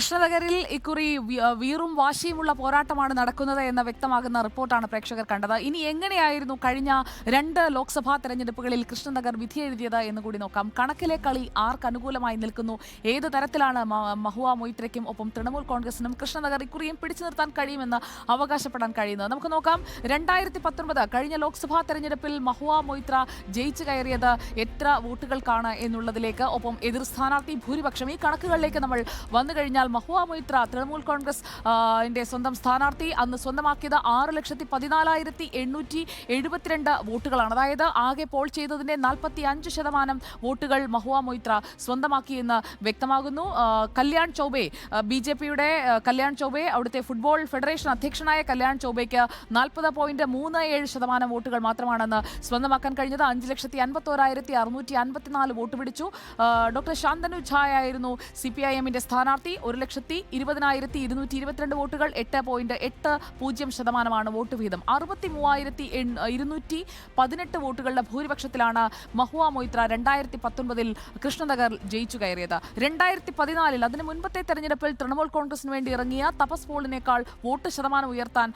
കൃഷ്ണനഗരിൽ ഇക്കുറി വീറും വാശിയുമുള്ള പോരാട്ടമാണ് നടക്കുന്നത് എന്ന വ്യക്തമാകുന്ന റിപ്പോർട്ടാണ് പ്രേക്ഷകർ കണ്ടത്. ഇനി എങ്ങനെയായിരുന്നു കഴിഞ്ഞ രണ്ട് ലോക്സഭാ തെരഞ്ഞെടുപ്പുകളിൽ കൃഷ്ണനഗർ വിധിയെഴുതിയത് എന്ന് കൂടി നോക്കാം. കണക്കിലെ കളി ആർക്ക് അനുകൂലമായി നിൽക്കുന്നു? ഏത് തരത്തിലാണ് മഹുവ മൊയ്ത്രയ്ക്കും ഒപ്പം തൃണമൂൽ കോൺഗ്രസിനും കൃഷ്ണനഗർ ഇക്കുറിയും പിടിച്ചു നിർത്താൻ കഴിയുമെന്ന് അവകാശപ്പെടാൻ കഴിയുന്നത്? നമുക്ക് നോക്കാം. രണ്ടായിരത്തി പത്തൊൻപത് കഴിഞ്ഞ ലോക്സഭാ തെരഞ്ഞെടുപ്പിൽ മഹുവ മൊയ്ത്ര ജയിച്ചു കയറിയത് എത്ര വോട്ടുകൾക്കാണ് എന്നുള്ളതിലേക്ക്. ഒപ്പം എതിർ സ്ഥാനാർത്ഥി ഭൂരിപക്ഷം. ഈ കണക്കുകളിലേക്ക് നമ്മൾ വന്നു കഴിഞ്ഞാൽ മഹുവ മൊയ്ത്ര തൃണമൂൽ കോൺഗ്രസ് സ്വന്തം സ്ഥാനാർത്ഥി. അന്ന് സ്വന്തമാക്കിയത് ആറ് ലക്ഷത്തി പതിനാലായിരത്തി എണ്ണൂറ്റി എഴുപത്തിരണ്ട് വോട്ടുകളാണ്. അതായത് ആകെ പോൾ ചെയ്തതിന്റെ നാൽപ്പത്തി അഞ്ച് ശതമാനം വോട്ടുകൾ മഹുവ മൊയ്ത്ര സ്വന്തമാക്കിയെന്ന് വ്യക്തമാകുന്നു. കല്യാൺ ചൌബെ ബി ജെ പിയുടെ കല്യാൺ ചൌബെ അവിടുത്തെ ഫുട്ബോൾ ഫെഡറേഷൻ അധ്യക്ഷനായ കല്യാൺ ചൌബയ്ക്ക് നാൽപ്പത് പോയിന്റ് മൂന്ന് ഏഴ് ശതമാനം വോട്ടുകൾ മാത്രമാണെന്ന് സ്വന്തമാക്കാൻ കഴിഞ്ഞത്. അഞ്ച് ലക്ഷത്തി അൻപത്തോരായിരത്തി അറുന്നൂറ്റി അൻപത്തിനാല് വോട്ട് പിടിച്ചു. ഡോക്ടർ ശാന്തനു ഝായ ആയിരുന്നു സി പി ഐ എമ്മിന്റെ സ്ഥാനാർത്ഥി. ഒരു ലക്ഷത്തി ഇരുപതിനായിരത്തി ഇരുന്നൂറ്റി ഇരുപത്തിരണ്ട് വോട്ടുകൾ എട്ട് പോയിന്റ് എട്ട് പൂജ്യം ശതമാനമാണ് വോട്ട് വീതം. അറുപത്തി മൂവായിരത്തി ഇരുന്നൂറ്റി പതിനെട്ട് വോട്ടുകളുടെ ഭൂരിപക്ഷത്തിലാണ് മഹുവ മൊയ്ത്ര രണ്ടായിരത്തി പത്തൊൻപതിൽ കൃഷ്ണനഗർ ജയിച്ചു കയറിയത്. രണ്ടായിരത്തി പതിനാലിൽ അതിന് മുൻപത്തെ തെരഞ്ഞെടുപ്പിൽ തൃണമൂൽ കോൺഗ്രസിന് വേണ്ടി ഇറങ്ങിയ തപസ് പോളിനേക്കാൾ വോട്ട് ശതമാനം ഉയർത്താൻ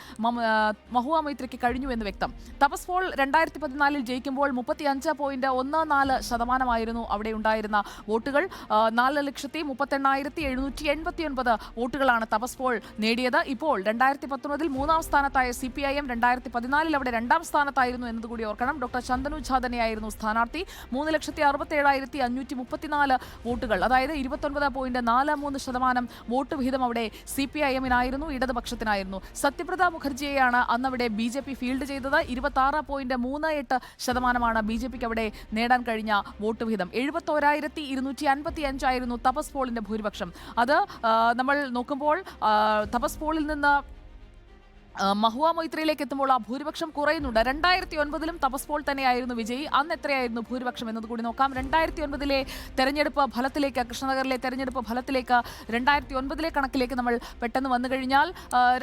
മഹുവ മൊയ്ത്രയ്ക്ക് കഴിഞ്ഞു എന്ന് വ്യക്തം. തപസ് പോൾ രണ്ടായിരത്തി പതിനാലിൽ ജയിക്കുമ്പോൾ മുപ്പത്തി അഞ്ച് പോയിന്റ് ഒന്ന് നാല് ശതമാനമായിരുന്നു അവിടെ ഉണ്ടായിരുന്ന വോട്ടുകൾ. നാല് ലക്ഷത്തി മുപ്പത്തെണ്ണായിരത്തി എഴുന്നൂറ്റി എൺപത്തി ഒൻപത് വോട്ടുകളാണ് തപസ് പോൾ നേടിയത്. ഇപ്പോൾ രണ്ടായിരത്തി പത്തൊൻപതിൽ മൂന്നാം സ്ഥാനത്തായ സി പി ഐ എം രണ്ടായിരത്തി പതിനാലിൽ അവിടെ രണ്ടാം സ്ഥാനത്തായിരുന്നു എന്നതുകൂടി ഓർക്കണം. ഡോക്ടർ ചന്ദനു ഝാ തന്നെയായിരുന്നു സ്ഥാനാർത്ഥി. മൂന്ന് ലക്ഷത്തി അറുപത്തി ഏഴായിരത്തി അഞ്ഞൂറ്റി മുപ്പത്തിനാല് വോട്ടുകൾ അതായത് ഇരുപത്തൊൻപത് പോയിന്റ് നാല് മൂന്ന് ശതമാനം വോട്ട് വിഹിതം അവിടെ സി പി ഐ എമ്മിനായിരുന്നു ഇടതുപക്ഷത്തിനായിരുന്നു. സത്യപ്രത മുഖർജിയെയാണ് അന്നവിടെ ബി ജെ പി ഫീൽഡ് ചെയ്തത്. ഇരുപത്തി ആറ് പോയിന്റ് മൂന്ന് എട്ട് ശതമാനമാണ് ബി ജെ പിക്ക് അവിടെ നേടാൻ കഴിഞ്ഞ വോട്ട് വിഹിതം. എഴുപത്തോരായിരത്തി ഇരുന്നൂറ്റി അൻപത്തി അഞ്ചായിരുന്നു തപസ് പോളിന്റെ ഭൂരിപക്ഷം. അത് നമ്മൾ നോക്കുമ്പോൾ തപസ് പോളിൽ നിന്ന് മഹുവ മൈത്രിയിലേക്ക് എത്തുമ്പോൾ ആ ഭൂരിപക്ഷം കുറയുന്നുണ്ട്. രണ്ടായിരത്തി ഒൻപതിലും തപസ് പോൾ തന്നെയായിരുന്നു വിജയി. അന്ന് എത്രയായിരുന്നു ഭൂരിപക്ഷം എന്നത് കൂടി നോക്കാം. രണ്ടായിരത്തി ഒൻപതിലെ തെരഞ്ഞെടുപ്പ് ഫലത്തിലേക്ക് കൃഷ്ണനഗറിലെ തെരഞ്ഞെടുപ്പ് ഫലത്തിലേക്ക് രണ്ടായിരത്തി ഒൻപതിലെ കണക്കിലേക്ക് നമ്മൾ പെട്ടെന്ന് വന്നു കഴിഞ്ഞാൽ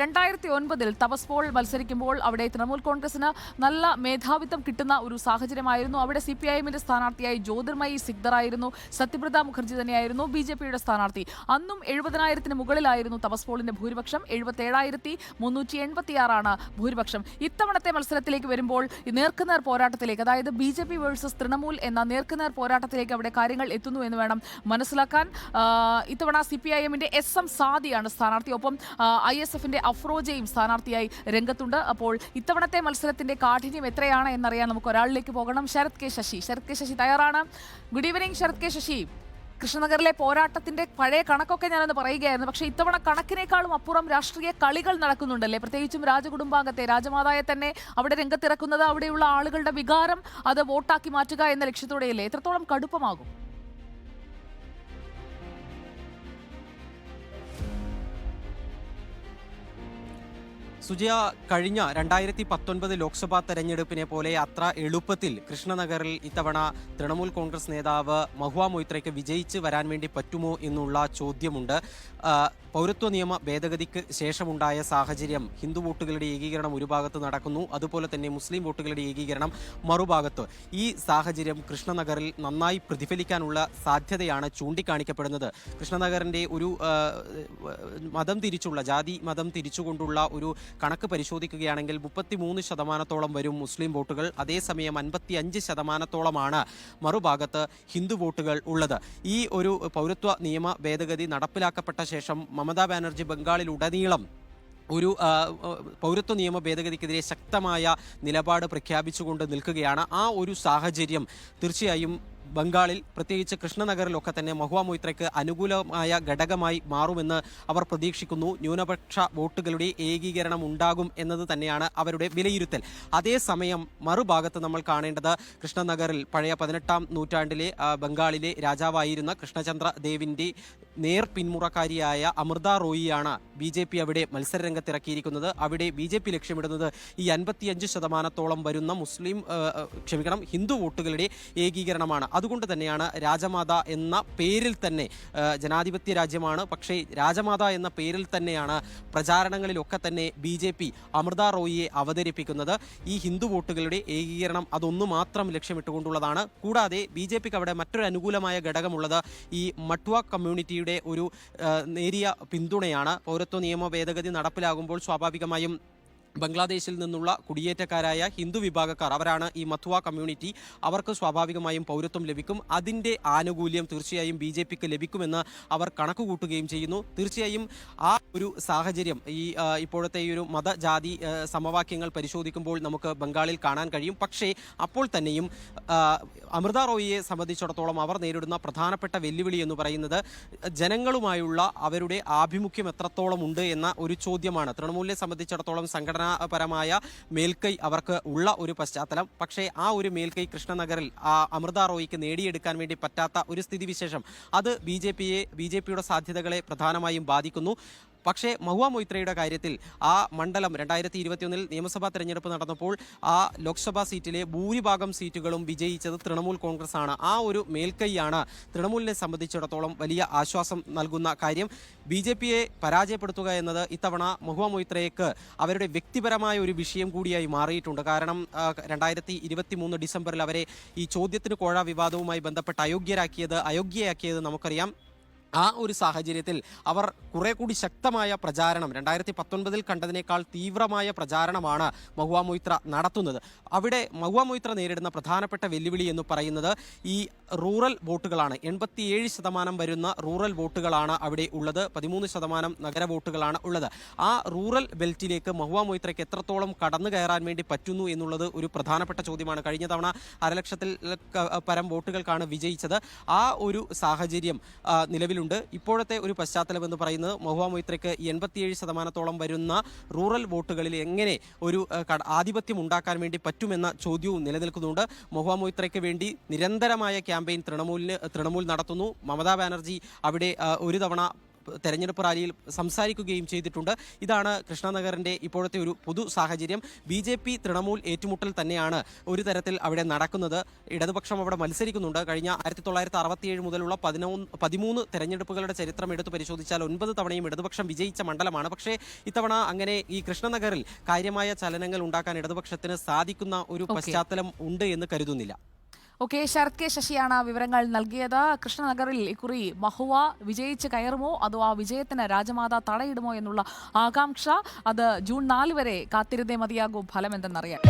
രണ്ടായിരത്തി ഒൻപതിൽ തപസ് പോൾ മത്സരിക്കുമ്പോൾ അവിടെ തൃണമൂൽ കോൺഗ്രസിന് നല്ല മേധാവിത്വം കിട്ടുന്ന ഒരു സാഹചര്യമായിരുന്നു. അവിടെ സി പി ഐ സ്ഥാനാർത്ഥിയായി ജ്യോതിർമയി സിഗ്ദറായിരുന്നു സത്യപ്രത മുഖർജി തന്നെയായിരുന്നു ബി ജെ പിയുടെ സ്ഥാനാർത്ഥി. അന്നും എഴുപതിനായിരത്തിന് മുകളിലായിരുന്നു തപസ് പോളിന്റെ ഭൂരിപക്ഷം. എഴുപത്തേഴായിരത്തി മുന്നൂറ്റി എൺപത്തിയാറാണ് ഭൂരിപക്ഷം. ഇത്തവണത്തെ മത്സരത്തിലേക്ക് വരുമ്പോൾ നേർക്കുനേർ പോരാട്ടത്തിലേക്ക് അതായത് B J P versus Trinamool എന്ന നേർക്കുനേർ പോരാട്ടത്തിലേക്ക് അവിടെ കാര്യങ്ങൾ എത്തുന്നു എന്ന് വേണം മനസ്സിലാക്കാൻ. ഇത്തവണ സി പി ഐ എമ്മിന്റെ എസ് എം സാദിയാണ് സ്ഥാനാർത്ഥി. ഒപ്പം ഐ എസ് എഫിന്റെ അഫ്രോജയും സ്ഥാനാർത്ഥിയായി രംഗത്തുണ്ട്. അപ്പോൾ ഇത്തവണത്തെ മത്സരത്തിന്റെ കാഠിന്യം എത്രയാണ് എന്നറിയാൻ നമുക്ക് ഒരാളിലേക്ക് പോകണം. ശരത് കെ ശശി. ശരത് കെ ശശി തയ്യാറാണ്. Good evening Sarath K Sasi. കൃഷ്ണനഗറിലെ പോരാട്ടത്തിന്റെ പഴയ കണക്കൊക്കെ ഞാനൊന്ന് പറയുകയായിരുന്നു. പക്ഷേ ഇത്തവണ കണക്കിനേക്കാളും അപ്പുറം രാഷ്ട്രീയ കളികൾ നടക്കുന്നുണ്ടല്ലേ? പ്രത്യേകിച്ചും രാജകുടുംബാംഗത്തെ രാജമാതായെ തന്നെ അവിടെ രംഗത്തിറക്കുന്നത് അവിടെയുള്ള ആളുകളുടെ വികാരം അത് വോട്ടാക്കി മാറ്റുക എന്ന ലക്ഷ്യത്തോടെയല്ലേ? എത്രത്തോളം കടുപ്പമാകും? സുജയ കഴിഞ്ഞ രണ്ടായിരത്തി പത്തൊൻപത് ലോക്സഭാ തെരഞ്ഞെടുപ്പിനെ പോലെ അത്ര എളുപ്പത്തിൽ കൃഷ്ണനഗറിൽ ഇത്തവണ തൃണമൂൽ കോൺഗ്രസ് നേതാവ് മഹുവ മൊയ്ത്രയ്ക്ക് വിജയിച്ച് വരാൻ വേണ്ടി പറ്റുമോ എന്നുള്ള ചോദ്യമുണ്ട്. പൗരത്വ നിയമ ഭേദഗതിക്ക് ശേഷമുണ്ടായ സാഹചര്യം ഹിന്ദു വോട്ടുകളുടെ ഏകീകരണം ഒരു ഭാഗത്ത് നടക്കുന്നു അതുപോലെ തന്നെ മുസ്ലിം വോട്ടുകളുടെ ഏകീകരണം മറുഭാഗത്ത്. ഈ സാഹചര്യം കൃഷ്ണനഗറിൽ നന്നായി പ്രതിഫലിക്കാനുള്ള സാധ്യതയാണ് ചൂണ്ടിക്കാണിക്കപ്പെടുന്നത്. കൃഷ്ണനഗറിന്റെ ഒരു മതം തിരിച്ചുള്ള ജാതി മതം തിരിച്ചുകൊണ്ടുള്ള ഒരു കണക്ക് പരിശോധിക്കുകയാണെങ്കിൽ മുപ്പത്തിമൂന്ന് ശതമാനത്തോളം വരും മുസ്ലിം വോട്ടുകൾ. അതേസമയം അൻപത്തി അഞ്ച് ശതമാനത്തോളമാണ് മറുഭാഗത്ത് ഹിന്ദു വോട്ടുകൾ ഉള്ളത്. ഈ ഒരു പൗരത്വ നിയമ ഭേദഗതി നടപ്പിലാക്കപ്പെട്ട ശേഷം മമതാ ബാനർജി ബംഗാളിൽ ഉടനീളം ഒരു പൗരത്വ നിയമ ഭേദഗതിക്കെതിരെ ശക്തമായ നിലപാട് പ്രഖ്യാപിച്ചുകൊണ്ട് നിൽക്കുകയാണ് ആ ഒരു സാഹചര്യം. തീർച്ചയായും ബംഗാളിൽ പ്രത്യേകിച്ച് കൃഷ്ണനഗറിലൊക്കെ തന്നെ മഹുവ മൊയ്ത്രയ്ക്ക് അനുകൂലമായ ഘടകമായി മാറുമെന്ന് അവർ പ്രതീക്ഷിക്കുന്നു. ന്യൂനപക്ഷ വോട്ടുകളുടെ ഏകീകരണം ഉണ്ടാകും എന്നത് തന്നെയാണ് അവരുടെ വിലയിരുത്തൽ. അതേസമയം മറുഭാഗത്ത് നമ്മൾ കാണേണ്ടത് കൃഷ്ണനഗറിൽ പഴയ പതിനെട്ടാം നൂറ്റാണ്ടിലെ ബംഗാളിലെ രാജാവായിരുന്ന കൃഷ്ണചന്ദ്ര ദേവിന്റെ നേർ പിന്മുറക്കാരിയായ അമൃത റോയിയാണ് ബി ജെ പി അവിടെ മത്സരരംഗത്തിറക്കിയിരിക്കുന്നത്. അവിടെ ബി ജെ പി ലക്ഷ്യമിടുന്നത് ഈ അൻപത്തിയഞ്ച് ശതമാനത്തോളം വരുന്ന മുസ്ലിം ക്ഷമിക്കണം ഹിന്ദു വോട്ടുകളുടെ ഏകീകരണമാണ്. അതുകൊണ്ട് തന്നെയാണ് രാജമാത എന്ന പേരിൽ തന്നെ ജനാധിപത്യ രാജ്യമാണ്. പക്ഷേ രാജമാത എന്ന പേരിൽ തന്നെയാണ് പ്രചാരണങ്ങളിലൊക്കെ തന്നെ ബി ജെ പി അമൃത റോയിയെ അവതരിപ്പിക്കുന്നത്. ഈ ഹിന്ദു വോട്ടുകളുടെ ഏകീകരണം അതൊന്നു മാത്രം ലക്ഷ്യമിട്ടുകൊണ്ടുള്ളതാണ്. കൂടാതെ ബി ജെ പിക്ക് അവിടെ മറ്റൊരു അനുകൂലമായ ഘടകമുള്ളത് ഈ മട്വ കമ്മ്യൂണിറ്റിയുടെ ഒരു നേരിയ പിന്തുണയാണ്. പൗരത്വ നിയമ ഭേദഗതി നടപ്പിലാകുമ്പോൾ സ്വാഭാവികമായും ബംഗ്ലാദേശിൽ നിന്നുള്ള കുടിയേറ്റക്കാരായ ഹിന്ദു വിഭാഗക്കാർ അവരാണ് ഈ മഥുവ കമ്മ്യൂണിറ്റി അവർക്ക് സ്വാഭാവികമായും പൗരത്വം ലഭിക്കും. അതിന്റെ ആനുകൂല്യം തീർച്ചയായും ബി ജെ പിക്ക് ലഭിക്കുമെന്ന് അവർ കണക്ക് കൂട്ടുകയും ചെയ്യുന്നു. തീർച്ചയായും ആ ഒരു സാഹചര്യം ഈ ഇപ്പോഴത്തെ ഈ ഒരു മതജാതി സമവാക്യങ്ങൾ പരിശോധിക്കുമ്പോൾ നമുക്ക് ബംഗാളിൽ കാണാൻ കഴിയും. പക്ഷേ അപ്പോൾ തന്നെയും അമൃത റോയിയെ സംബന്ധിച്ചിടത്തോളം അവർ നേരിടുന്ന പ്രധാനപ്പെട്ട വെല്ലുവിളി എന്ന് പറയുന്നത് ജനങ്ങളുമായുള്ള അവരുടെ ആഭിമുഖ്യം എത്രത്തോളം ഉണ്ട് എന്ന ഒരു ചോദ്യമാണ്. തൃണമൂലിനെ സംബന്ധിച്ചിടത്തോളം സംഘടനാപരമായ മേൽക്കൈ അവർക്ക് ഉള്ള ഒരു പശ്ചാത്തലം. പക്ഷേ ആ ഒരു മേൽക്കൈ കൃഷ്ണനഗറിൽ അമൃത റോയിക്ക് നേടിയെടുക്കാൻ വേണ്ടി പറ്റാത്ത ഒരു സ്ഥിതിവിശേഷം അത് ബി ജെ പിയെ ബി ജെ പിയുടെ സാധ്യതകളെ പ്രധാനമായും ബാധിക്കുന്നു. പക്ഷേ മഹുവ മൊയ്ത്രയുടെ കാര്യത്തിൽ ആ മണ്ഡലം രണ്ടായിരത്തി ഇരുപത്തിയൊന്നിൽ നിയമസഭാ തെരഞ്ഞെടുപ്പ് നടന്നപ്പോൾ ആ ലോക്സഭാ സീറ്റിലെ ഭൂരിഭാഗം സീറ്റുകളും വിജയിച്ചത് തൃണമൂൽ കോൺഗ്രസ് ആണ് ആ ഒരു മേൽക്കൈയാണ് തൃണമൂലിനെ സംബന്ധിച്ചിടത്തോളം വലിയ ആശ്വാസം നൽകുന്ന കാര്യം. ബി ജെ പിയെ പരാജയപ്പെടുത്തുക എന്നത് ഇത്തവണ മഹുവ മൊയ്ത്രയ്ക്ക് അവരുടെ വ്യക്തിപരമായ ഒരു വിഷയം കൂടിയായി മാറിയിട്ടുണ്ട്. കാരണം രണ്ടായിരത്തി ഇരുപത്തി മൂന്ന് ഡിസംബറിൽ അവരെ ഈ ചോദ്യത്തിന് കോഴ വിവാദവുമായി ബന്ധപ്പെട്ട് അയോഗ്യരാക്കിയത് അയോഗ്യയാക്കിയത് നമുക്കറിയാം. ആ ഒരു സാഹചര്യത്തിൽ അവർ കുറെ കൂടി ശക്തമായ പ്രചാരണം രണ്ടായിരത്തി പത്തൊൻപതിൽ കണ്ടതിനേക്കാൾ തീവ്രമായ പ്രചാരണമാണ് മഹുവ മൊയ്ത്ര നടത്തുന്നത്. അവിടെ മഹുവ മൊയ്ത്ര നേരിടുന്ന പ്രധാനപ്പെട്ട വെല്ലുവിളി എന്ന് പറയുന്നത് ഈ റൂറൽ വോട്ടുകളാണ് എൺപത്തിയേഴ് ശതമാനം വരുന്ന റൂറൽ വോട്ടുകളാണ് അവിടെ ഉള്ളത്. പതിമൂന്ന് ശതമാനം നഗര വോട്ടുകളാണ് ഉള്ളത്. ആ റൂറൽ ബെൽറ്റിലേക്ക് മഹുവ മൊയ്ത്രയ്ക്ക് എത്രത്തോളം കടന്നു കയറാൻ വേണ്ടി പറ്റുന്നു എന്നുള്ളത് ഒരു പ്രധാനപ്പെട്ട ചോദ്യമാണ്. കഴിഞ്ഞ തവണ അരലക്ഷത്തിൽ പരം വോട്ടുകൾക്കാണ് വിജയിച്ചത്. ആ ഒരു സാഹചര്യം ആ, നിലവിലുണ്ട് ഇപ്പോഴത്തെ ഒരു പശ്ചാത്തലം എന്ന് പറയുന്നത് മഹുവ മൊയ്ത്രയ്ക്ക് എൺപത്തിയേഴ് ശതമാനത്തോളം വരുന്ന റൂറൽ വോട്ടുകളിൽ എങ്ങനെ ഒരു ആധിപത്യം ഉണ്ടാക്കാൻ വേണ്ടി പറ്റുമെന്ന ചോദ്യവും നിലനിൽക്കുന്നുണ്ട്. മഹുവ മൊയ്ത്രയ്ക്ക് വേണ്ടി നിരന്തരമായ ക്യാമ്പയിൻ തൃണമൂലിന് തൃണമൂൽ നടത്തുന്നു. മമതാ ബാനർജി അവിടെ ഒരു തവണ തെരഞ്ഞെടുപ്പ് റാലിയിൽ സംസാരിക്കുകയും ചെയ്തിട്ടുണ്ട്. ഇതാണ് കൃഷ്ണനഗറിന്റെ ഇപ്പോഴത്തെ ഒരു പൊതു സാഹചര്യം. ബി ജെ പി തൃണമൂൽ ഏറ്റുമുട്ടൽ തന്നെയാണ് ഒരു തരത്തിൽ അവിടെ നടക്കുന്നത്. ഇടതുപക്ഷം അവിടെ മത്സരിക്കുന്നുണ്ട്. കഴിഞ്ഞ ആയിരത്തി തൊള്ളായിരത്തി അറുപത്തിയേഴ് മുതലുള്ള പതിനൊന്ന് പതിമൂന്ന് തെരഞ്ഞെടുപ്പുകളുടെ ചരിത്രം എടുത്തു പരിശോധിച്ചാൽ ഒൻപത് തവണയും ഇടതുപക്ഷം വിജയിച്ച മണ്ഡലമാണ്. പക്ഷേ ഇത്തവണ അങ്ങനെ ഈ കൃഷ്ണനഗറിൽ കാര്യമായ ചലനങ്ങൾ ഉണ്ടാക്കാൻ ഇടതുപക്ഷത്തിന് സാധിക്കുന്ന ഒരു പശ്ചാത്തലം ഉണ്ട് എന്ന് കരുതുന്നില്ല. ഓക്കെ ശരത് കെ ശശിയാണ് വിവരങ്ങൾ നൽകിയത്. കൃഷ്ണനഗറിൽ ഇക്കുറി മഹുവ വിജയിച്ച് കയറുമോ? അതോ ആ വിജയത്തിന് രാജമാത തടയിടുമോ എന്നുള്ള ആകാംക്ഷ? അത് ജൂൺ നാല് വരെ കാത്തിരുന്നേ മതിയാകും. ഫലം എന്തെന്നറിയാം